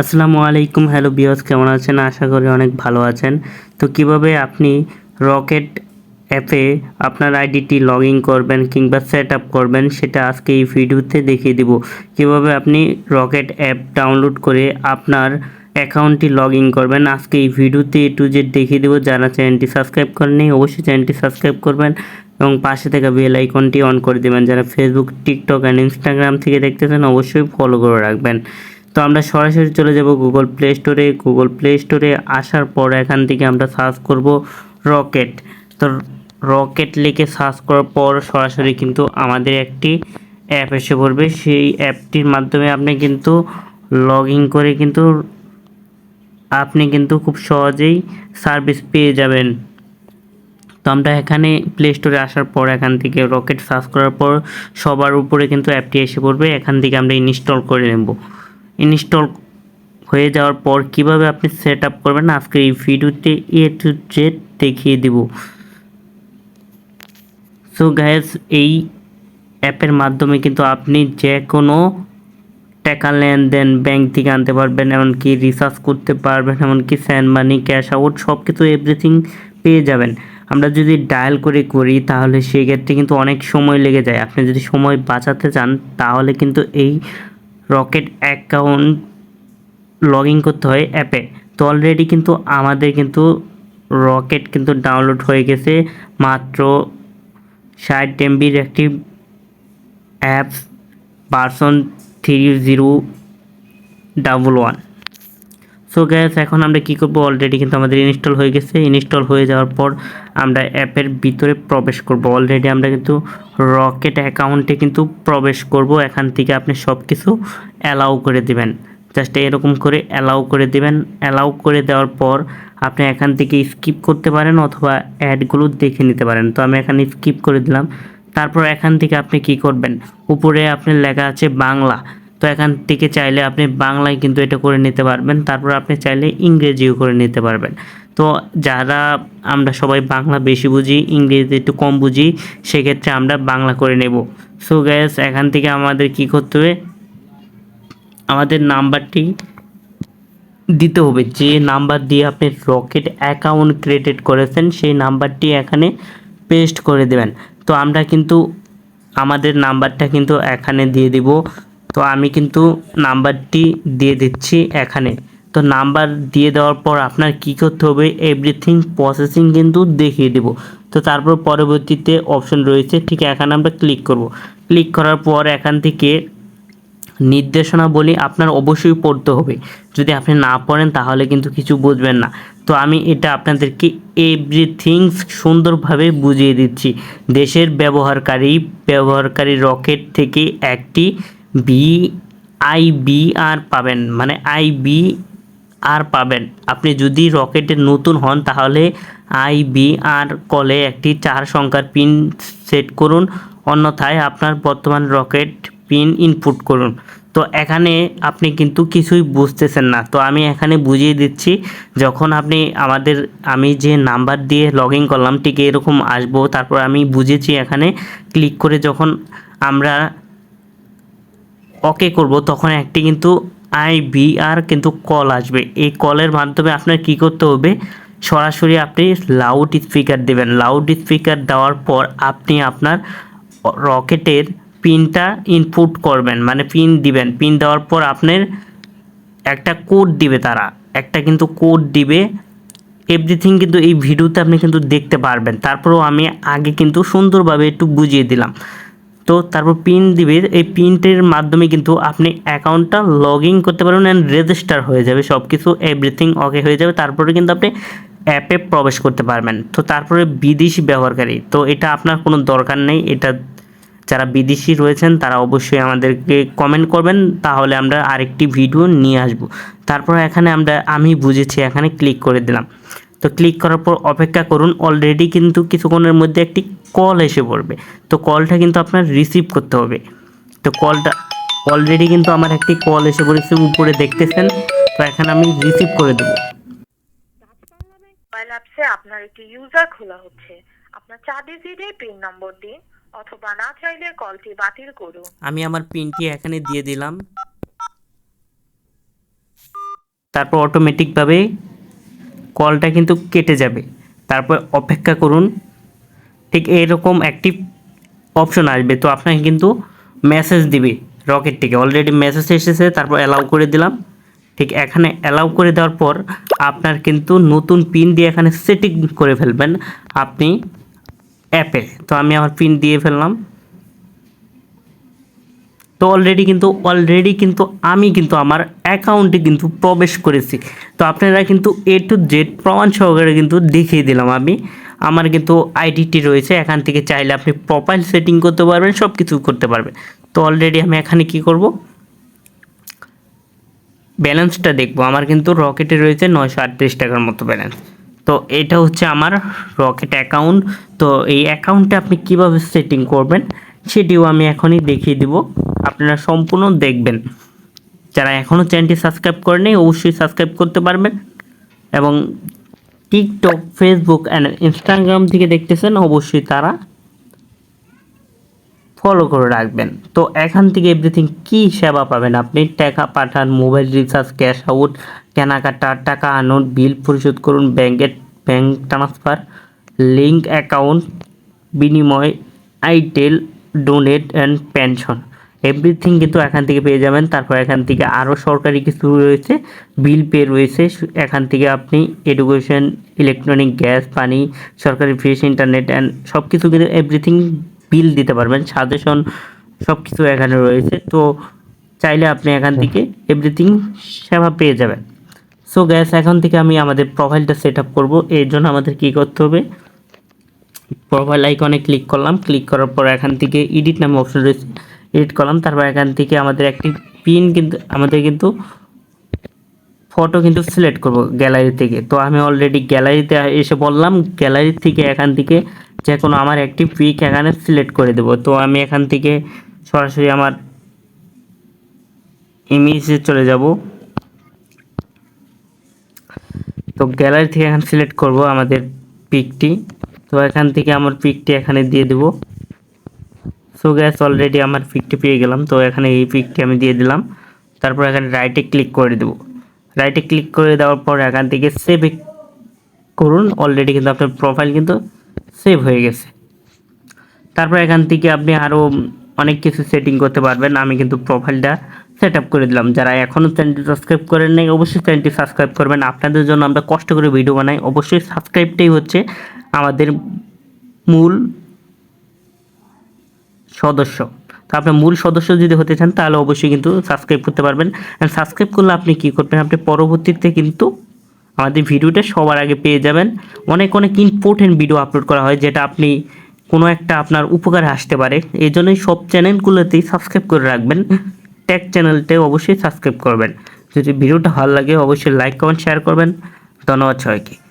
আসসালামু আলাইকুম, হ্যালো বিয়স কেমন আছেন? আশা করি অনেক ভালো আছেন। তো কীভাবে আপনি রকেট অ্যাপে আপনার আইডিটি লগ ইন করবেন কিংবা সেট আপ করবেন, সেটা আজকে এই ভিডিওতে দেখিয়ে দিব। কীভাবে আপনি রকেট অ্যাপ ডাউনলোড করে আপনার অ্যাকাউন্টটি লগ ইন করবেন, আজকে এই ভিডিওতে এ টু জেড দেখিয়ে দেবো। যারা চ্যানেলটি সাবস্ক্রাইব করেনি অবশ্যই চ্যানেলটি সাবস্ক্রাইব করবেন এবং পাশে থাকা বেল আইকনটি অন করে দেবেন, যারা ফেসবুক টিকটক অ্যান্ড ইনস্টাগ্রাম থেকে দেখতেছেন, অবশ্যই ফলো করে রাখবেন। তো আমরা সরাসরি চলে যাব গুগল প্লে স্টোরে গুগল প্লে স্টোরে আসার পর এখান থেকে আমরা সার্চ করব রকেট তো রকেট লিখে সার্চ করার পর সরাসরি কিন্তু আমাদের একটি অ্যাপ এসে পড়বে। সেই অ্যাপটির মাধ্যমে আপনি কিন্তু লগ ইন করে কিন্তু আপনি কিন্তু খুব সহজেই সার্ভিস পেয়ে যাবেন। তো আমরা এখানে প্লে স্টোরে আসার পর এখান থেকে রকেট সার্চ করার পর সবার উপরে কিন্তু অ্যাপটি এসে পড়বে। এখান থেকে আমরা ইনস্টল করে নেব। ইনস্টল হয়ে যাওয়ার পর কীভাবে আপনি সেট আপ করবেন আজকে এই ভিডিওতে এ টু জেড দেখিয়ে দিব। সো গ্যাস এই অ্যাপের মাধ্যমে কিন্তু আপনি যে কোনো টাকা লেনদেন ব্যাংক থেকে আনতে পারবেন, এমনকি রিচার্জ করতে পারবেন, এমনকি স্যান্ড মানি, ক্যাশ আউট সব কিছু এভরিথিং পেয়ে যাবেন। আমরা যদি ডায়াল করে করি, তাহলে সেক্ষেত্রে কিন্তু অনেক সময় লেগে যায়। আপনি যদি সময় বাঁচাতে চান, তাহলে কিন্তু এই রকেট অ্যাকাউন্ট লগ ইন করতে হয় অ্যাপে। তো অলরেডি কিন্তু আমাদের কিন্তু রকেট কিন্তু ডাউনলোড হয়ে গেছে। মাত্র ষাট এমবির একটি apps version three zero double one so gas এখন আমরা কী করব? অলরেডি কিন্তু আমাদের ইনস্টল হয়ে গেছে। ইনস্টল হয়ে যাওয়ার পর আমরা অ্যাপের ভিতরে প্রবেশ করব। অলরেডি আমরা কিন্তু রকেট অ্যাকাউন্টে কিন্তু প্রবেশ করব। এখান থেকে আপনি সব কিছু অ্যালাউ করে দিবেন। জাস্ট এরকম করে অ্যালাউ করে দিবেন। অ্যালাউ করে দেওয়ার পর আপনি এখান থেকে স্কিপ করতে পারেন অথবা অ্যাডগুলো দেখে নিতে পারেন। তো আমি এখানে স্কিপ করে দিলাম। তারপর এখান থেকে আপনি কি করবেন? উপরে আপনার লেখা আছে বাংলা। তো এখান থেকে চাইলে আপনি বাংলায় কিন্তু এটা করে নিতে পারবেন। তারপর আপনি চাইলে ইংরেজিও করে নিতে পারবেন। তো যারা আমরা সবাই বাংলা বেশি বুঝি ইংরেজি একটু কম বুঝি, সেক্ষেত্রে আমরা বাংলা করে নেব। সো গ্যাস এখান থেকে আমাদের কি করতে হবে? আমাদের নাম্বারটি দিতে হবে। যে নাম্বার দিয়ে আপনি রকেট অ্যাকাউন্ট ক্রিয়েটেড করেছেন, সেই নাম্বারটি এখানে পেস্ট করে দেবেন। তো আমরা কিন্তু আমাদের নাম্বারটা কিন্তু এখানে দিয়ে দিব। তো আমি কিন্তু নাম্বারটি দিয়ে দিচ্ছি এখানে। তো নাম্বার দিয়ে দেওয়ার পর আপনার কি করতে হবে? এভরিথিং প্রসেসিং কিন্তু দেখিয়ে দেব। তো তারপর পরবর্তীতে অপশন রয়েছে, ঠিক এখানে আমরা ক্লিক করব। ক্লিক করার পর এখান থেকে নির্দেশনা বলি আপনার অবশ্যই পড়তে হবে। যদি আপনি না পড়েন তাহলে কিন্তু কিছু বুঝবেন না। তো আমি এটা আপনাদেরকে এভরিথিং সুন্দরভাবে বুঝিয়ে দিচ্ছি। দেশের ব্যবহারকারী ব্যবহারকারী রকেট থেকে একটি বি আইবিআর পাবেন মানে আইবি আর পাবেন। আপনি যদি রকেটের নতুন হন, তাহলে আইবিআর কলে একটি চার সংখ্যার পিন সেট করুন। অন্যথায় আপনার বর্তমান রকেট পিন ইনপুট করুন। তো এখানে আপনি কিন্তু কিছুই বুঝতেছেন না। তো আমি এখানে বুঝিয়ে দিচ্ছি, যখন আপনি আমাদের, আমি যে নাম্বার দিয়ে লগ ইন করলাম, ঠিক এরকম আসব। তারপর আমি বুঝেছি এখানে। ক্লিক করে যখন আমরা ওকে করব, তখন একটি কিন্তু আইবিআর কিন্তু কল আসবে। এই কলের মাধ্যমে আপনার কি করতে হবে? সরাসরি আপনি লাউড স্পিকার দেবেন। লাউড স্পিকার দেওয়ার পর আপনি আপনার রকেটের পিনটা ইনপুট করবেন। মানে পিন দিবেন। পিন দেওয়ার পর আপনার একটা কোড দিবে তারা। একটা কিন্তু কোড দিবে। এভরিথিং কিন্তু এই ভিডিওতে আপনি কিন্তু দেখতে পারবেন। তারপরেও আমি আগে কিন্তু সুন্দরভাবে একটু বুঝিয়ে দিলাম। তো তারপর পিন দিবে। এই পিনটির মাধ্যমে কিন্তু আপনি অ্যাকাউন্টটা লগ ইন করতে পারবেন অ্যান্ড রেজিস্টার হয়ে যাবে। সব কিছু এভরিথিং ওকে হয়ে যাবে। তারপরে কিন্তু আপনি অ্যাপে প্রবেশ করতে পারবেন। তো তারপরে বিদেশি ব্যবহারকারী। তো এটা আপনার কোনো দরকার নেই। এটা যারা বিদেশি রয়েছেন, তারা অবশ্যই আমাদেরকে কমেন্ট করবেন। তাহলে আমরা আরেকটি ভিডিও নিয়ে আসব। তারপর এখানে আমরা, আমি বুঝেছি, এখানে ক্লিক করে দিলাম। তো ক্লিক করার পর অপেক্ষা করুন। অলরেডি কিন্তু কিছুক্ষণের মধ্যে একটি কল এসে পড়বে। তো কলটা কিন্তু আপনার রিসিভ করতে হবে। তো কলটা অলরেডি কিন্তু আমার একটি কল এসে পড়েছে উপরে দেখতেছেন তো এখানে আমি রিসিভ করে দেবো। মোবাইল অ্যাপসে আপনার একটি ইউজার খোলা হচ্ছে। আপনার চার ডিজিটের পিন নম্বর দিন অথবা না চাইলে কলটি বাতিল করুন। আমি আমার পিনটি এখানে দিয়ে দিলাম। তারপর অটোমেটিকভাবে কলটা কিন্তু কেটে যাবে। তারপর অপেক্ষা করুন। ঠিক এরকম একটি অপশন আসবে। তো আপনাকে কিন্তু মেসেজ দিবে রকেট থেকে অলরেডি মেসেজ এসেছে, তারপর অ্যালাউ করে দিলাম। ঠিক এখানে অ্যালাউ করে দেওয়ার পর আপনার কিন্তু নতুন পিন দিয়ে এখানে সেটিং করে ফেলবেন আপনি অ্যাপে তো আমি আমার পিন দিয়ে ফেললাম। তো অলরেডি কিন্তু অলরেডি কিন্তু আমি কিন্তু আমার অ্যাকাউন্টে কিন্তু প্রবেশ করেছি। তো আপনারা কিন্তু এ টু জেড প্রমাণ সহকারে কিন্তু দেখিয়ে দিলাম আমি। আমার কিন্তু আইডিটি রয়েছে, এখান থেকে চাইলে আপনি প্রোফাইল সেটিং করতে পারবেন সব কিছু করতে পারবেন। তো অলরেডি আমি এখানে কি করব? ব্যালেন্সটা দেখব। আমার কিন্তু রকেটে রয়েছে নয়শো আটত্রিশ টাকার মতো ব্যালেন্স। তো এটা হচ্ছে আমার রকেট অ্যাকাউন্ট তো এই অ্যাকাউন্টটা আপনি কীভাবে সেটিং করবেন, সেটিও আমি এখনই দেখিয়ে দিব। আপনারা সম্পূর্ণ দেখবেন। যারা এখনও চ্যানেলটি সাবস্ক্রাইব করেনি অবশ্যই সাবস্ক্রাইব করতে পারবেন। এবং টিকটক ফেসবুক অ্যান্ড ইনস্টাগ্রাম থেকে দেখতেছেন অবশ্যই তারা ফলো করে রাখবেন। তো এখান থেকে এভরিথিং কি সেবা পাবেন আপনি? টাকা পাঠান মোবাইল রিচার্জ ক্যাশ আউট কেনাকাটা, টাকা আনুন বিল পরিশোধ করুন ব্যাংকের ব্যাংক ট্রান্সফার লিঙ্ক অ্যাকাউন্ট বিনিময় আইটেল ডোনেট অ্যান্ড পেনশন এভরিথিং কিন্তু এখান থেকে পেয়ে যাবেন। তারপর এখান থেকে আরও সরকারি কিছু রয়েছে। বিল পে রয়েছে। এখান থেকে আপনি এডুকেশন ইলেকট্রনিক গ্যাস পানি, সরকারি ফিস ইন্টারনেট অ্যান্ড সব কিছু কিন্তু এভরিথিং বিল দিতে পারবেন। সাজেশন সব কিছু এখানে রয়েছে। তো চাইলে আপনি এখান থেকে এভরিথিং সেবা পেয়ে যাবেন। সো গ্যাস এখন থেকে আমি আমাদের প্রোফাইলটা সেট আপ করব। এর জন্য আমাদের কী করতে হবে? প্রোফাইল আইকনে ক্লিক করলাম। ক্লিক করার পর এখান থেকে এডিট নামে অপশন রয়েছে। এডিট করলাম, তারপর এখান থেকে আমাদের একটি পিন কিন্তু, আমাদের কিন্তু ফটো কিন্তু সিলেক্ট করব গ্যালারি থেকে। তো আমি অলরেডি গ্যালারিতে এসে বললাম গ্যালারি থেকে এখান থেকে যে কোনো আমার একটি পিক এখানে সিলেক্ট করে দেব। তো আমি এখান থেকে সরাসরি আমার ইমেজে চলে যাব। তো গ্যালারি থেকে এখানে সিলেক্ট করব আমাদের পিকটি তো এখান থেকে আমার পিকটি এখানে দিয়ে দেব। সো গ্যাস অলরেডি আমার পিকটি পেয়ে গেলাম। তো এখানে এই পিকটি আমি দিয়ে দিলাম। তারপর এখানে রাইটে ক্লিক করে দেব। রাইটে ক্লিক করে দেওয়ার পর এখান থেকে সেভ করুন। অলরেডি কিন্তু আপনার প্রোফাইল কিন্তু সেভ হয়ে গেছে। তারপর এখান থেকে আপনি আরও অনেক কিছু সেটিং করতে পারবেন। আমি কিন্তু প্রোফাইলটা সেট আপ করে দিলাম। যারা এখনও চ্যানেলটি সাবস্ক্রাইব করেন নাই, অবশ্যই চ্যানেলটি সাবস্ক্রাইব করবেন। আপনাদের জন্য আমরা কষ্ট করে ভিডিও বানাই। অবশ্যই সাবস্ক্রাইবটাই হচ্ছে আমাদের মূল সদস্য। তো আপনার মূল সদস্য যদি হতে চান, তাহলে অবশ্যই কিন্তু সাবস্ক্রাইব করতে পারবেন। আর সাবস্ক্রাইব করলে আপনি কী করবেন? আপনি পরবর্তীতে কিন্তু আমাদের ভিডিওটা সবার আগে পেয়ে যাবেন। অনেক অনেক ইম্পর্টেন্ট ভিডিও আপলোড করা হয়, যেটা আপনি কোনো একটা আপনার উপকারে আসতে পারে। এই জন্যই সব চ্যানেলগুলোতেই সাবস্ক্রাইব করে রাখবেন। ট্যাগ চ্যানেলটা অবশ্যই সাবস্ক্রাইব করবেন। যদি ভিডিওটা ভালো লাগে, অবশ্যই লাইক কমেন্ট শেয়ার করবেন। ধন্যবাদ সবাইকে।